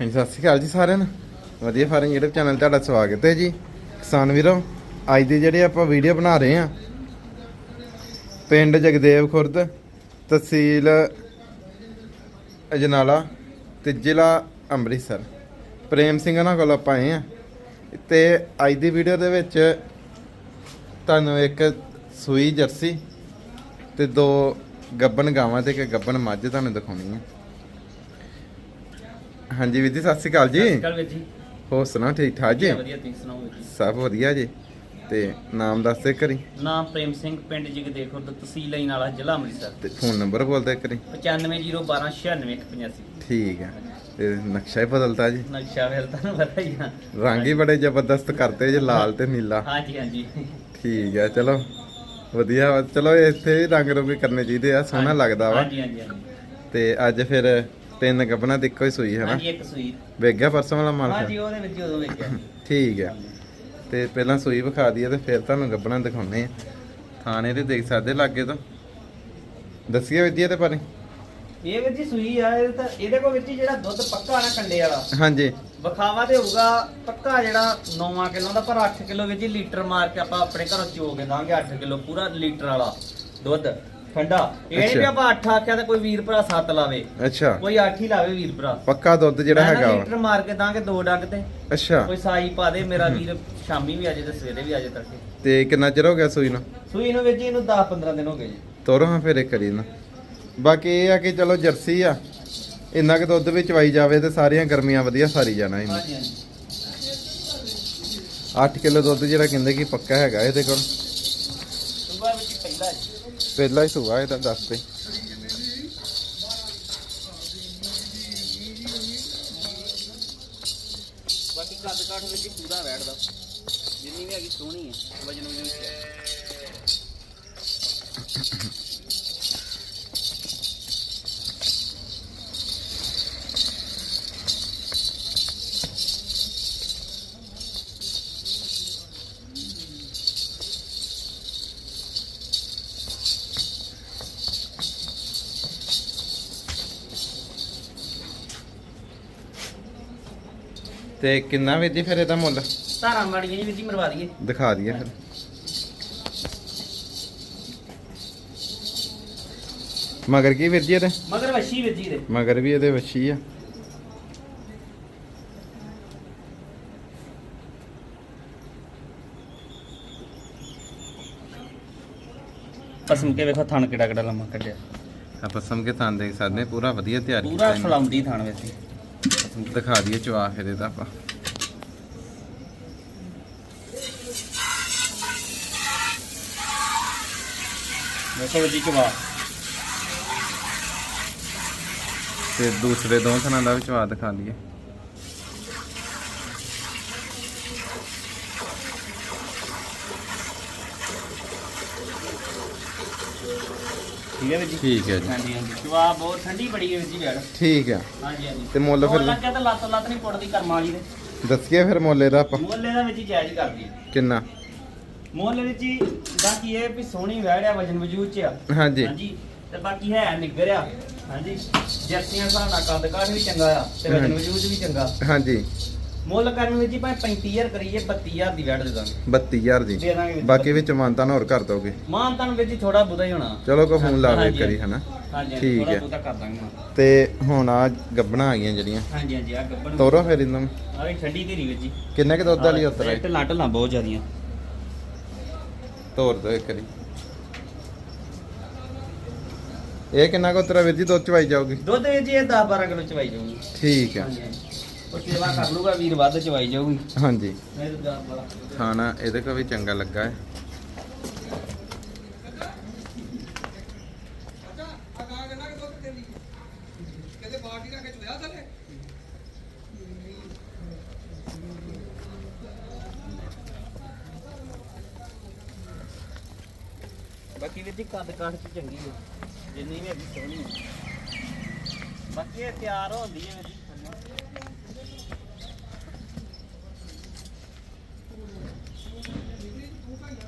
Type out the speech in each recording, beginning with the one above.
ਹਾਂਜੀ, ਸਤਿ ਸ਼੍ਰੀ ਅਕਾਲ ਜੀ ਸਾਰਿਆਂ ਨੂੰ। ਵਧੀਆ ਫਾਰਮ YouTube ਚੈਨਲ ਤੁਹਾਡਾ ਸਵਾਗਤ ਹੈ ਜੀ। ਕਿਸਾਨ ਵੀਰੋ, ਅੱਜ ਦੀ ਜਿਹੜੀ ਆਪਾਂ ਵੀਡੀਓ ਬਣਾ ਰਹੇ ਹਾਂ, ਪਿੰਡ ਜਗਦੇਵ ਖੁਰਦ, ਤਹਿਸੀਲ ਅਜਨਾਲਾ ਤੇ ਜ਼ਿਲ੍ਹਾ ਅੰਮ੍ਰਿਤਸਰ। ਪ੍ਰੇਮ ਸਿੰਘ ਨਾਲ ਕੋਲ ਆਪਾਂ ਆਏ ਆ ਤੇ ਅੱਜ ਦੀ ਵੀਡੀਓ ਦੇ ਵਿੱਚ ਤੁਹਾਨੂੰ ਇੱਕ ਸੂਈ ਜਰਸੀ ਤੇ ਦੋ ਗੱਬਨ ਗਾਵਾਂ ਤੇ ਇੱਕ ਗੱਬਨ ਮੱਝ ਤੁਹਾਨੂੰ ਦਿਖਾਉਣੀ ਹੈ। ਹਾਂਜੀ ਵੀਰ ਜੀ ਸਤਿ ਸ਼੍ਰੀ ਅਕਾਲ ਜੀ। ਕੱਲ ਵਿੱਚ ਜੀ। ਹੋਰ ਸੁਣਾ ਠੀਕ ਠਾਕ ਜੀ? ਵਧੀਆ ਤੁਸੀਂ ਸੁਣਾਓ ਵੀਰ ਜੀ? ਸਭ ਵਧੀਆ ਜੀ। ਤੇ ਨਾਮ ਦੱਸ ਦੇ ਕਰੀ ਨਾਮ ਪ੍ਰੇਮ ਸਿੰਘ ਪਿੰਡ ਜਗਦੇਵ ਖੁਰਦ ਤਹਿਸੀਲ ਵਾਲਾ ਜ਼ਿਲ੍ਹਾ ਅੰਮ੍ਰਿਤਸਰ। ਤੇ ਫੋਨ ਨੰਬਰ ਬੋਲਦੇ ਕਰੀ 9501296185 ਠੀਕ ਹੈ ਤੇ ਨਕਸ਼ਾ ਹੀ ਬਦਲਤਾ ਜੀ। ਨਕਸ਼ਾ ਫਿਰ ਤੁਹਾਨੂੰ ਪਤਾ ਹੀ ਆ। ਰੰਗ ਹੀ ਬੜੇ ਜ਼ਬਰਦਸਤ ਕਰਤੇ ਜੇ ਲਾਲ ਤੇ ਨੀਲਾ। ਹਾਂਜੀ ਹਾਂਜੀ। ਠੀਕ ਹੈ ਚਲੋ। ਵਧੀਆ ਵਾ। ਚਲੋ ਇੱਥੇ ਰੰਗ ਰੋਗੇ ਕਰਨੇ ਚਾਹੀਦੇ ਆ ਸੋਹਣਾ ਲੱਗਦਾ ਵਾ। ਹਾਂਜੀ ਹਾਂਜੀ ਹਾਂਜੀ। ਤੇ ਅੱਜ ਫਿਰ ਤਿੰਨ ਗੱਬਣਾ ਤੇ ਇੱਕੋ ਹੀ ਸੂਈ ਹੈ ਨਾ? ਹਾਂਜੀ ਇੱਕ ਸੂਈ। ਵੇਖ ਗਿਆ ਪਰਸੋਂ ਵਾਲਾ ਮਾਲ ਹਾਂਜੀ? ਉਹਦੇ ਵਿੱਚ ਹੀ ਉਦੋਂ ਵੇਖਿਆ। ਠੀਕ ਹੈ। ਤੇ ਪਹਿਲਾਂ ਸੂਈ ਵਿਖਾ ਦਈਏ ਤੇ ਫਿਰ ਤੁਹਾਨੂੰ ਗੱਬਣਾ ਦਿਖਾਉਣੇ ਆ ਥਾਣੇ ਤੇ ਦੇਖ ਸਕਦੇ ਲਾਗੇ ਤੋਂ। ਦੱਸਿਓ ਵਿਦਿਆ ਤੇ ਬਾਰੇ। ਇਹ ਵੀਰ ਜੀ ਸੂਈ ਆ ਇਹ ਤਾਂ ਇਹਦੇ ਕੋਲ ਵੀਰ ਜੀ ਜਿਹੜਾ ਦੁੱਧ ਪੱਕਾ ਨਾ ਕੰਡੇ ਵਾਲਾ। ਹਾਂਜੀ। ਵਿਖਾਵਾ ਤੇ ਹੋਊਗਾ ਪੱਕਾ ਜਿਹੜਾ 9 ਕਿਲੋ ਦਾ ਪਰ 8 ਕਿਲੋ ਵਿੱਚ ਹੀ ਲੀਟਰ ਮਾਰ ਕੇ ਆਪਾਂ ਆਪਣੇ ਘਰੋਂ ਚੋ ਕੇ ਦਾਂਗੇ 8 ਕਿਲੋ ਪੂਰਾ ਲੀਟਰ ਵਾਲਾ ਦੁੱਧ। ਠੰਡਾ। ਇਹ ਨਹੀਂ ਵੀ ਅੱਛਾ। ਆਪਾਂ 8 ਆਖਿਆ ਤਾਂ ਕੋਈ ਵੀਰ ਭਰਾ 7 ਲਾਵੇ। ਅੱਛਾ। ਕੋਈ 8 ਹੀ ਲਾਵੇ ਵੀਰ ਭਰਾ। ਪੱਕਾ ਦੁੱਧ ਜਿਹੜਾ ਮੈਂ ਨਾ ਹੈਗਾ ਲੀਟਰ ਵਾ ਮਾਰ ਕੇ ਦਾਂਗੇ ਦੋ ਡੰਗ ਤੇ। ਅੱਛਾ। ਕੋਈ ਸਾਈ ਪਾ ਦੇ ਮੇਰਾ ਵੀਰ ਸ਼ਾਮੀ ਵੀ ਆ ਜੇ ਤੇ ਸਵੇਰੇ ਵੀ ਆ ਜੇ ਤੜਕੇ। ਤੇ ਕਿੰਨਾ ਚਿਰ ਹੋ ਗਿਆ ਸੂਈ ਨੂੰ? ਸੂਈ ਨੂੰ ਵਿੱਚ ਇਹਨੂੰ 10 15 ਦਿਨ ਹੋ ਗਏ ਜੀ। ਤੋਰੋ ਹਾਂ ਫਿਰ ਇੱਕ ਕਰੀ ਨਾ ਬਾਕੀ ਇਹ ਆ ਕਿ ਚਲੋ ਜਰਸੀ ਆ। ਇੰਨਾ ਕਿ ਦੁੱਧ ਵਿੱਚ ਚਵਾਈ ਜਾਵੇ ਤੇ ਸਾਰੀਆਂ ਗਰਮੀਆਂ ਵਧੀਆ ਸਾਰੀ ਜਾਣਾ ਇਹਨੂੰ। ਹਾਂਜੀ ਹਾਂਜੀ। 8 ਕਿਲੋ ਦੁੱਧ ਜਿਹੜਾ ਕਹਿੰਦੇ ਕਿ ਪੱਕਾ ਹੈਗਾ ਇਹਦੇ ਕੋਲ। ਪਹਿਲਾ ਹੀ ਸੁਆ ਇਹਦਾ ਦੱਸ ਤੇ ਬਾਕੀ ਕੱਦ ਕਾਠ ਵਿੱਚ ਹੀ ਪੂਰਾ ਬੈਠਦਾ ਜਿੰਨੀ ਵੀ ਹੈਗੀ ਸੋਹਣੀ ਹੈ। ਵਜਨ ਵੀ। ਵਿੱਚ ਤੇ ਕਿੰਨਾ ਵੀਰ ਜੀ ਫਿਰ ਇਹਦਾ ਮੁੱਲ? ਧਾਰਾਂ ਮਾੜੀਆਂ ਜੀ ਵੀਰ ਜੀ ਮਰਵਾ ਦਈਏ। ਦਿਖਾ ਦਈਏ ਫਿਰ। ਮਗਰ ਕੀ ਵੀਰ ਜੀ ਇਹਦੇ? ਮਗਰ ਵੱਛੀ ਵੀਰ ਜੀ ਦੇ ਮਗਰ ਵੀ ਇਹਦੇ ਵੱਛੀ ਆ। ਪਸਮ ਕੇ ਵੇਖੋ ਥਣ ਕਿਹੜਾ ਕਿਹੜਾ ਲੰਮਾ ਕੱਢਿਆ। ਆਪਾਂ ਸਮ ਕੇ ਥਾਂ ਦੇਖ ਸਕਦੇ ਹਾਂ, ਪੂਰਾ ਵਧੀਆ ਤਿਆਰ ਕੀਤਾ ਪੂਰਾ ਇਹਨੇ। ਫਲਾਉਂਦੀ ਥਣ ਵਿੱਚ ਦਿਖਾ ਦਈਏ ਚਵਾ ਫਿਰ ਇਹਦਾ ਆਪਾਂ। ਵੀਰ ਜੀ ਚਵਾ। ਤੇ ਦੂਸਰੇ ਦੋ ਥਾਂ ਦਾ ਵੀ ਚਵਾ ਦਿਖਾ ਲਈਏ ਠੀਕ ਹੈ ਵੀਰ ਜੀ? ਠੀਕ ਹੈ ਜੀ। ਹਾਂਜੀ ਹਾਂਜੀ। ਚਵਾ ਬਹੁਤ ਠੰਡੀ ਬੜੀ ਹੈ ਵੀਰ ਜੀ ਬੈੜ ਠੀਕ ਆ ਹਾਂਜੀ ਹਾਂਜੀ। ਤੇ ਮੁੱਲ ਫਿਰ ਲੱਗਿਆ ਤਾਂ ਲੱਤ ਲੱਤ ਨਹੀਂ ਪੁੱਟਦੀ ਕਰਮ ਵਾਲੀ ਦੇ। ਦੱਸੀਏ ਫਿਰ ਮੁੱਲ ਇਹਦਾ ਆਪਾਂ। ਮੁੱਲ ਇਹਦਾ ਵਿੱਚ ਹੀ ਜਾਇਜ਼ ਕਰਦੀ ਹੈ ਕਿੰਨਾ? ਮੁੱਲ ਵਿੱਚ ਹੀ ਬਾਕੀ ਇਹ ਵੀ ਸੋਹਣੀ ਵੈੜਿਆ ਵਜਨ ਵਜੂਦ ਚ ਆ। ਹਾਂਜੀ। ਹਾਂਜੀ। ਤੇ ਬਾਕੀ ਹੈ ਨਿੱਗਰ ਆ। ਹਾਂਜੀ। ਜਰਸੀਆਂ ਹਿਸਾਬ ਨਾਲ ਕੱਦ ਕਾਠ ਵੀ ਚੰਗਾ ਆ ਤੇ ਵਜਨ ਹਾਂਜੀ। ਵਜੂਦ ਵੀ ਚੰਗਾ। ਹਾਂਜੀ। ਮੁੱਲ ਕਰਨ ਵਿੱਚ ਹੀ ਭਾਵੇਂ 35000 ਕਰੀਏ 32000 ਦੀ ਵੈੜ ਦੇ ਦਾਂਗੇ। 32000 ਦੀ ਦੇ ਦਾਂਗੇ ਵਿੱਚ ਬਾਕੀ ਵਿੱਚ ਮਾਨਤਾਨ ਹੋਰ ਕਰ ਦੋਗੇ। ਮਾਨ ਵਿੱਚ ਹੀ ਥੋੜਾ ਬੁਦਾ ਹੀ ਹੋਣਾ। ਚਲੋ ਕੋ ਫੋਨ ਲਾਵੇ ਹਾਂਜੀ, ਕਰੀ ਹਨਾ? ਹਾਂਜੀ ਠੀਕ ਥੋੜਾ ਹੈ। ਕਰ ਦਾਂਗੇ। ਤੇ ਹੁਣ ਆ ਗੱਬਣਾ ਆ ਗਈਆਂ ਜਿਹੜੀਆਂ। ਹਾਂਜੀ ਹਾਂਜੀ ਆ ਗੱਬਣ। ਤੋਰੋ ਫਿਰ ਇਹਨਾਂ ਨੂੰ। ਆ ਵੀ ਠੰਡੀ ਧੀਰੀ ਵਿੱਚ ਜੀ। ਕਿੰਨੇ ਕਿ ਦੁੱਧ ਵਾਲੀ ਉਤਰ? ਆਈ ਢਿੱਲਾਂ ਢਿੱਲਾਂ ਬਹੁਤ ਜ਼ਿਆਦੀਆਂ। ਤੋਰ ਦੋ ਇੱਕ ਵਾਰੀ। ਇਹ ਕਿੰਨਾ ਕੁ ਉਤਰਾ ਵੀਰ ਜੀ? ਦੁੱਧ ਚਵਾਈ ਜਾਊਗੀ। ਦੁੱਧ ਵਿੱਚ ਇਹ 10 12 ਕਿਲੋ ਚਵਾਈ ਜਾਊਗੀ। ਠੀਕ ਹੈ। ਹਾਂਜੀ ਹਾਂਜੀ। ਸੇਵਾ ਕਰ ਲੂਗਾ ਵੀਰ ਵੱਧ ਚਵਾਈ ਜਾਊਗੀ। ਹਾਂਜੀ। ਨਹੀਂ ਤਾਂ 10 12 ਖਾਣਾ ਇਹਦੇ ਕੋ ਵੀ ਚੰਗਾ ਲੱਗਾ ਹੈ। ਬਾਕੀ ਵੀਰ ਜੀ ਕੱਦ ਕਾਠ ਚ ਚੰਗੀ ਹੈ। ਜਿੰਨੀ ਵੀ ਹੈਗੀ ਸੋਹਣੀ ਹੈ। ਬਾਕੀ ਇਹ ਤਿਆਰ ਹੁੰਦੀ ਹੈ ਜੀ।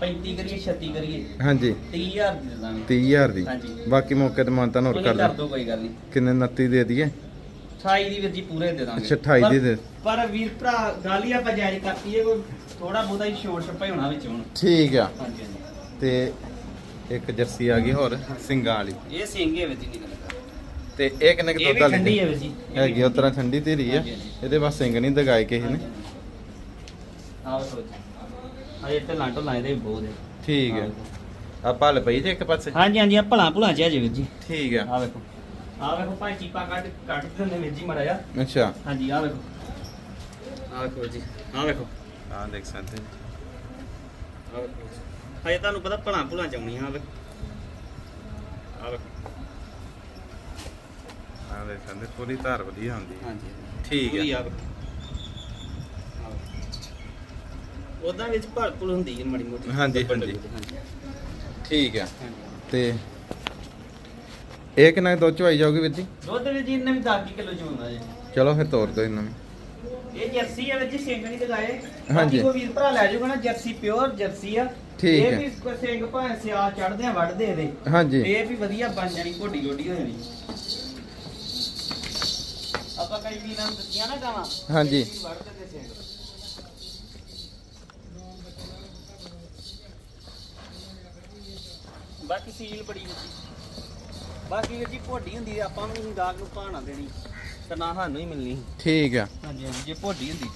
35 ਕਰੀਏ 36 ਕਰੀਏ। ਹਾਂਜੀ। 30000 ਦੇ ਦਾਂਗੇ। 30000 ਦੀ। ਹਾਂਜੀ। ਬਾਕੀ ਮੌਕੇ ਤੇ ਮਾਨਤਾ ਤੁਸੀਂ ਕਰ ਕਰ ਦੇ ਦੋ ਕੋਈ ਗੱਲ ਨਹੀਂ। ਕਿੰਨੇ 29 ਦੇ ਦਈਏ? 28 ਦੀ ਵੀਰ ਜੀ ਪੂਰੇ ਦੇ ਦਾਂਗੇ। ਅੱਛਾ, 28 ਦੀ ਦੇ। ਪਰ ਵੀਰ ਭਰਾ ਗੱਲ ਹੀ ਆਪਾਂ ਜਾਇਜ਼ ਕਰਤੀ ਹੈ ਕੋਈ ਥੋੜਾ ਬਹੁਤਾ ਹੀ ਛੋਟ ਛਪਾਈ ਹੋਣਾ ਵਿੱਚ ਹੁਣ। ਠੀਕ ਆ। ਹਾਂਜੀ ਹਾਂਜੀ। ਤੇ ਇੱਕ ਜਰਸੀ ਆ ਗਈ ਹੋਰ ਸਿੰਘਾਂ ਵਾਲੀ। ਇਹ ਸਿੰਘੇ ਵਿੱਚ ਨਹੀਂ ਗੱਲ ਤੇ ਇਹ ਕਿੰਨੇ ਕੁ ਇਹ ਵੀ ਵਾਲੀ ਠੰਡੀ? ਹੈ ਵੀਰ ਜੀ। ਇਹ ਵੀ ਹੈਗੀ ਉਹ ਤਰ੍ਹਾਂ ਠੰਡੀ। ਧੀਰੀ ਆ। ਹਾਂਜੀ, ਹਾਂਜੀ। ਇਹਦੇ ਬਸ ਸਿੰਘ ਨਹੀਂ ਦਗਾਏ ਕਿਸੇ ਨੇ। ਆਹ ਸੋਚ। ਅਜੇ ਤੇ ਲਾਂਟੋ ਲਾਏ ਦੇ ਵੀ ਬਹੁਤ ਹੈ ਠੀਕ ਹੈ। ਆ ਭਲ ਪਈ ਜੇ ਇੱਕ ਪਾਸੇ? ਹਾਂਜੀ ਹਾਂਜੀ ਆ ਭਲਾ ਭੁਲਾ ਚ ਆ ਜੀ ਵੀਰ ਜੀ। ਠੀਕ ਆ ਆ ਵੇਖੋ। ਆ ਵੇਖੋ ਭਾਈ ਚੀਪਾ ਕੱਢ ਕੱਢ ਦਿੰਦੇ ਵੀਰ ਜੀ ਮੜਾ ਜਾ ਅੱਛਾ। ਹਾਂਜੀ ਆ ਵੇਖੋ। ਆ ਵੇਖੋ ਜੀ ਆ ਵੇਖੋ। ਆ ਦੇਖ ਸਕਦੇ ਆ ਵੇਖੋ ਹਜੇ ਤੁਹਾਨੂੰ ਪਤਾ ਭਲਾ ਭੁਲਾ ਚਾਉਣੀ ਆ ਵੇਖੋ ਆ ਵੇਖੋ। ਆ ਦੇਖ ਸਕਦੇ ਪੂਰੀ ਧਾਰ ਵਧੀਆ ਹੁੰਦੀ ਹੈ। ਹਾਂਜੀ। ਠੀਕ ਪੂਰੀ ਹੈ ਆ ਵੇਖੋ। ਉਹਦਾ ਵਿੱਚ ਭੁਲ ਹੁੰਦੀ ਹੈ ਮੜੀ ਮੋਟੀ। ਹਾਂਜੀ, ਹਾਂਜੀ। ਠੀਕ ਆ। ਤੇ ਇਹ ਕਿੰਨਾ ਕੁ ਦੁੱਧ ਚਵਾਈ ਜਾਊਗੀ ਵੀਰ ਜੀ? ਦੁੱਧ ਵੀ ਜੀ ਇਹਨੇ ਵੀ 10 ਕਿਲੋ ਹੁੰਦਾ ਜੀ। ਚਲੋ ਫਿਰ ਤੋਰ ਦਿਓ ਇਹਨਾਂ ਨੂੰ ਇਹ ਜਰਸੀ ਹੈ ਵਿੱਚ ਸਿੰਘ ਨਹੀਂ ਲਗਾਏ। ਹਾਂਜੀ। ਕੋਈ ਵੀਰ ਭਰਾ ਲੈ ਜਾਊਗਾ ਨਾ ਜਰਸੀ ਪਿਓਰ ਜਰਸੀ ਆ। ਠੀਕ ਇਹ ਹੈ। ਵੀ ਕੋਈ ਸਿੰਘ ਭਾਵੇਂ ਸਿਆ ਚੜਦੇ ਆ ਵੱਢਦੇ ਇਹਦੇ। ਹਾਂਜੀ। ਇਹ ਵੀ ਵਧੀਆ ਬਣ ਜਾਣੀ ਘੋਟੀ ਘੋਟੀ ਹੋ ਜਾਣੀ। ਆਪਾਂ ਕਈ ਵੀਰਾਂ ਨੂੰ ਦਿੱਤੀਆਂ ਨਾ ਗਾਵਾਂ। ਹਾਂਜੀ। ਕਈ ਵੀਰ ਵੱਢਦੇ ਤੇ ਸਿੰਘ ਬਾਕੀ ਸੀਲ ਬੜੀ ਹੁੰਦੀ। ਬਾਕੀ ਵੀਰ ਜੀ ਭੋਡੀ ਹੁੰਦੀ ਆਪਾਂ ਨੂੰ ਗਾਹਕ ਨੂੰ ਭਾਣਾ ਦੇਣੀ। ਤੇ ਨਾ ਸਾਨੂੰ ਹੀ ਮਿਲਣੀ। ਠੀਕ ਆ। ਹਾਂਜੀ ਹਾਂਜੀ ਜੇ ਭੋਡੀ ਹੁੰਦੀ।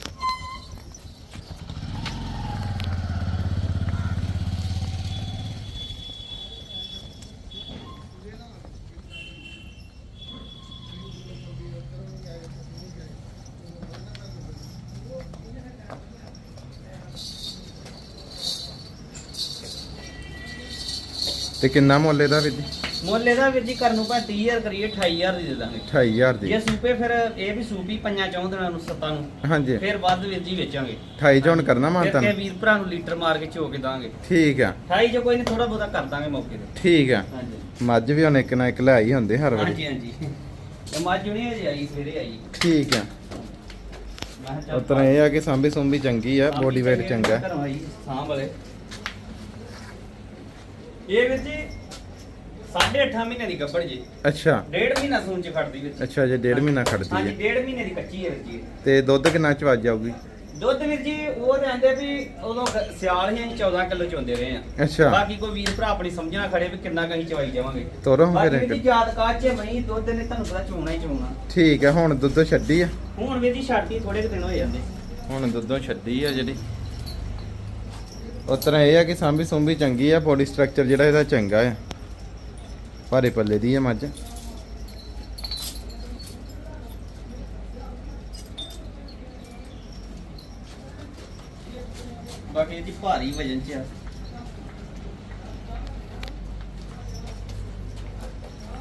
ਤੇ ਕਿੰਨਾ ਮੁੱਲ ਇਹਦਾ ਵੀਰ ਜੀ? ਮੁੱਲ ਇਹਦਾ ਵੀਰ ਜੀ ਕਰਨ ਨੂੰ ਭਾਵੇਂ 30000 ਕਰੀਏ 28000 ਦੀ ਦੇ ਦਾਂਗੇ। 28000 ਦੀ। ਜੇ ਸੂਪੇ ਫਿਰ ਇਹ ਵੀ ਸੂਪੀ ਪੰਜਾਂ ਚੌਂ ਦਿਨਾਂ ਨੂੰ ਸੱਤਾਂ ਨੂੰ ਹਾਂਜੀ। ਫਿਰ ਵੱਧ ਵੀਰ ਜੀ ਵੇਚਾਂਗੇ। 28 ਚੋਂ ਕਰਨਾ ਫਿਰ ਮਾਨਤਾ ਕੇ ਵੀਰ ਭਰਾ ਨੂੰ ਲੀਟਰ ਮਾਰ ਕੇ ਝੋ ਕੇ ਦਾਂਗੇ। ਠੀਕ ਆ। 28 ਜੋ ਕੋਈ ਨਹੀਂ ਥੋੜਾ ਬਹੁਤਾ ਕਰ ਦਾਂਗੇ ਮੌਕੇ ਤੇ। ਠੀਕ ਆ। ਹਾਂਜੀ। ਮੱਝ ਵੀ ਹੁਣ ਇੱਕ ਨਾ ਇੱਕ ਲੈ ਹੀ ਹੁੰਦੇ ਹਰ ਵਾਰੀ। ਹਾਂਜੀ ਹਾਂਜੀ। ਇਹ ਮੱਝ ਨਹੀਂ ਹਜੇ ਆਈ ਸਵੇਰੇ ਆਈ। ਠੀਕ ਆ। ਉਤਰਾ ਇਹ ਆ ਕਿ ਸਾਂਭੀ ਸੁੰਭੀ ਚੰਗੀ ਆ ਬੋਡੀ ਵੇਟ ਚੰਗਾ ਘਰੋਂ ਆਈ ਸਾਂਭ ਵਾਲੇ ਇਹ ਵੀਰ ਜੀ ਸਾਢੇ ਅੱਠਾਂ ਮਹੀਨੇ ਦੀ ਗੱਭੜ ਜੀ। ਅੱਛਾ। ਡੇਢ ਮਹੀਨਾ ਸੂਣ ਚ ਖੜਦੀ ਵਿੱਚ ਅੱਛਾ ਜੇ ਡੇਢ ਮਹੀਨਾ ਖੜਦੀ ਹਾਂਜੀ ਹੈ। ਡੇਢ ਮਹੀਨੇ ਦੀ ਕੱਚੀ ਹੈ ਵੀਰ ਜੀ ਤੇ ਦੁੱਧ ਕਿੰਨਾ ਚਵਾ ਜਾਊਗੀ? ਦੁੱਧ ਵੀਰ ਜੀ ਉਹ ਕਹਿੰਦੇ ਵੀ ਉਦੋਂ ਗ- ਸਿਆਲ ਹੀ ਅਸੀਂ 14 ਕਿਲੋ ਚੋਂਦੇ ਰਹੇ ਆ ਅੱਛਾ। ਬਾਕੀ ਕੋਈ ਵੀਰ ਭਰਾ ਆਪਣੀ ਸਮਝਣਾ ਖੜੇ ਵੀ ਕਿੰਨਾ ਕਹੀਂ ਚਵਾਈ ਜਾਵਾਂਗੇ। ਤੋਰੋ ਬਾਕੀ ਫਿਰ ਵੀਰ ਜੀ ਇੱਕ ਯਾਦ ਕਾਚ ਮਹੀਂ ਦੁੱਧ ਨੇ ਤੁਹਾਨੂੰ ਪਤਾ ਚੋਣਾ ਹੀ ਚੋਣਾ। ਠੀਕ ਆ ਹੁਣ ਦੁੱਧੋਂ ਛੱਡੀ ਆ। ਹੁਣ ਵੀਰ ਜੀ ਛਾਤੀ ਥੋੜੇ ਕੁ ਦਿਨ ਹੋਏ ਜਾਂਦੇ। ਹੁਣ ਦੁੱਧੋਂ ਛੱਡੀ ਆ ਜਿਹੜੀ। ਉਤਰਾ ਇਹ ਆ ਕਿ ਸਾਂਭੀ ਸੁੰਭੀ ਚੰਗੀ ਆ ਬੋਡੀ ਸਟਰਕਚਰ ਜਿਹੜਾ ਇਹਦਾ ਚੰਗਾ ਆ। ਭਾਰੇ ਪੱਲੇ ਦੀ ਆ ਮੱਝ। ਬਾਕੀ ਇਹਦੀ ਭਾਰੀ ਵਜਨ ਚ ਆ।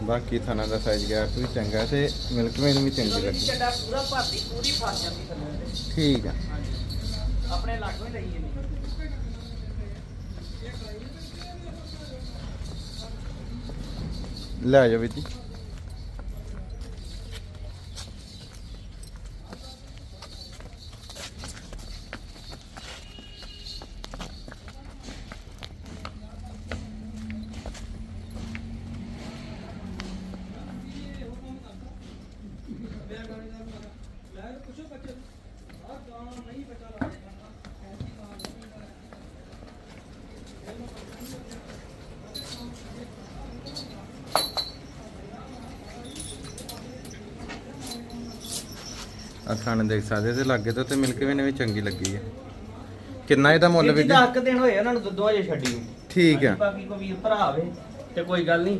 ਬਾਕੀ ਥਾਣਾ ਦਾ ਸਾਈਜ਼ ਗੈਪ ਵੀ ਚੰਗਾ ਤੇ ਮਿਲਕ ਵੀ ਚੰਗੀ ਲੱਗੀ ਪੂਰਾ ਪੂਰੀ ਫਸ ਜਾਂਦੀ। ਠੀਕ ਆ। ਆਪਣੇ ਲਾਗੋਂ ਹੀ ਲਈ ਇਹਨੇ ਲੈ ਜਾਓ ਵੀਰ ਜੀ। ਆ ਦੇਖ ਸਕਦੇ ਤੇ ਲੱਗੇ ਤੋਂ ਤੇ ਮਿਲਕ ਵੀ ਚੰਗੀ ਲੱਗੀ ਆ। ਕਿੰਨਾ ਇਹਦਾ ਮੁੱਲ ਵੀਰ ਜੀ? ਜੀ 10 ਦਿਨ ਹੋਏ ਉਹਨਾਂ ਨੂੰ ਦੁੱਧੋਂ ਅਜੇ ਛੱਡੀ ਨੂੰ। ਠੀਕ ਹਾਂਜੀ, ਬਾਕੀ ਕੋਈ ਵੀਰ ਭਰਾ ਆਵੇ ਤੇ ਕੋਈ ਗੱਲ ਨਹੀਂ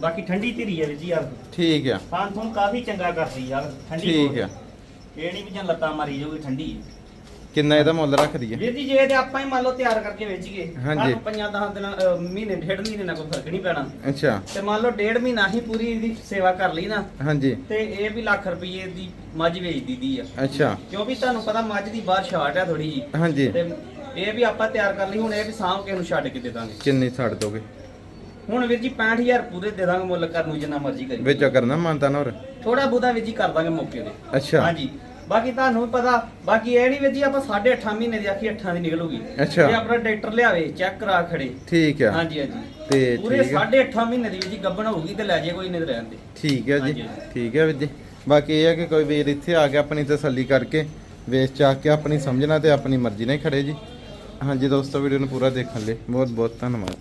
ਬਾਕੀ ਠੰਡੀ ਧੀਰੀ ਹੈ ਜੀ ਯਾਰ। ਠੀਕ ਆ। ਖਾਣ ਤੁਹਾਨੂੰ ਕਾਫੀ ਚੰਗਾ ਕਰਦੀ ਯਾਰ ਠੰਡੀ ਠੀਕ ਆ। ਇਹ ਨਹੀਂ ਵੀ ਜਾਂ ਲੱਤਾਂ ਮਾਰੀ ਜਾਊਗੀ ਠੰਡੀ। ਹੈ। ਕਿੰਨਾ ਇਹਦਾ ਮੁੱਲ ਰੱਖ ਦਈਏ ਵੀਰ ਜੀ ਜੇ ਤੇ ਆਪਾਂ ਹੀ ਮੰਨ ਲਓ ਤਿਆਰ ਕਰਕੇ ਵੇਚੀਏ ਹਾਂਜੀ। ਸਾਨੂੰ ਪੰਜਾਂ ਦਸਾਂ ਦਿਨਾਂ ਅਹ, ਮਹੀਨੇ ਡੇਢ ਮਹੀਨੇ ਨਾਲ ਕੋਈ ਫ਼ਰਕ ਨਹੀਂ ਪੈਣਾ। ਅੱਛਾ। ਤੇ ਮੰਨ ਲਓ ਡੇਢ ਮਹੀਨਾ ਹੀ ਪੂਰੀ ਇਹਦੀ ਸੇਵਾ ਕਰ ਲਈ ਨਾ ਹਾਂਜੀ। ਤੇ ਇਹ ਵੀ ਲੱਖ ਰੁਪਏ ਦੀ ਮੱਝ ਵੇਚ ਦੀਦੀ ਆ। ਅੱਛਾ। ਕਿਉਂਕਿ ਤੁਹਾਨੂੰ ਪਤਾ ਮੱਝ ਦੀ ਬਾਹਰ ਸ਼ਾਰਟ ਆ ਥੋੜੀ ਜੀ ਹਾਂਜੀ। ਤੇ ਇਹ ਵੀ ਆਪਾਂ ਤਿਆਰ ਕਰ ਲਈ ਹੁਣ ਇਹ ਵੀ ਸਾਂਭ ਕੇ ਨੂੰ ਛੱਡ ਕੇ ਦੇ ਦਾਂਗੇ। ਕਿੰਨੀ ਛੱਡ ਦੋਗੇ? ਹੁਣ ਵੀਰ ਜੀ 65000 ਪੂਰੇ ਦੇ ਦਾਂਗੇ ਮੁੱਲ ਕਰਨ ਨੂੰ ਜਿੰਨਾ ਮਰਜ਼ੀ ਕਰੀ ਵਿੱਚ ਕਰਨਾ ਮਾਨਤਾ ਨਾ ਹੋਰ? ਥੋੜਾ ਬੁਦਾ ਵੀਰ ਜੀ ਕਰ ਦਾਂਗੇ ਮੌਕੇ ਤੇ। ਅੱਛਾ। ਹਾਂਜੀ। ਬਾਕੀ ਤੁਹਾਨੂੰ ਵੀ ਪਤਾ ਬਾਕੀ ਇਹ ਨਹੀਂ ਜੀ ਆਪਾਂ 8.5 ਮਹੀਨੇ ਦੀ ਆਖੀ 8 ਦੀ ਨਿਕਲੂਗੀ। ਅੱਛਾ। ਜੇ ਆਪਣਾ ਟਰੈਕਟਰ ਲਿਆਵੇ ਚੈੱਕ ਕਰਾ ਖੜੇ। ਠੀਕ ਆ। ਹਾਂਜੀ ਹਾਂਜੀ। ਤੇ ਪੂਰੇ ਠੀਕ ਆ। 8.5 ਮਹੀਨੇ ਦੀ ਵੀਰ ਜੀ ਗੱਬਣ ਹੋਊਗੀ ਤੇ ਲੈ ਜੇ ਕੋਈ ਨਹੀਂ ਰਹਿਣ ਦੇ। ਠੀਕ ਹੈ ਜੀ ਹਾਂਜੀ। ਠੀਕ ਹੈ ਵੀਰ ਜੀ। ਬਾਕੀ ਇਹ ਹੈ ਕਿ ਕੋਈ ਵੀਰ ਇੱਥੇ ਆ ਕੇ ਆਪਣੀ ਤਸੱਲੀ ਕਰਕੇ ਵੇਚ ਚਾ ਕੇ ਆਪਣੀ ਸਮਝਣਾ ਤੇ ਆਪਣੀ ਮਰਜ਼ੀ ਨਾਲ ਹੀ ਖੜੇ ਜੀ। ਹਾਂਜੀ ਦੋਸਤੋ ਵੀਡੀਓ ਨੂੰ ਪੂਰਾ ਦੇਖਣ ਲਈ ਬਹੁਤ ਬਹੁਤ ਧੰਨਵਾਦ।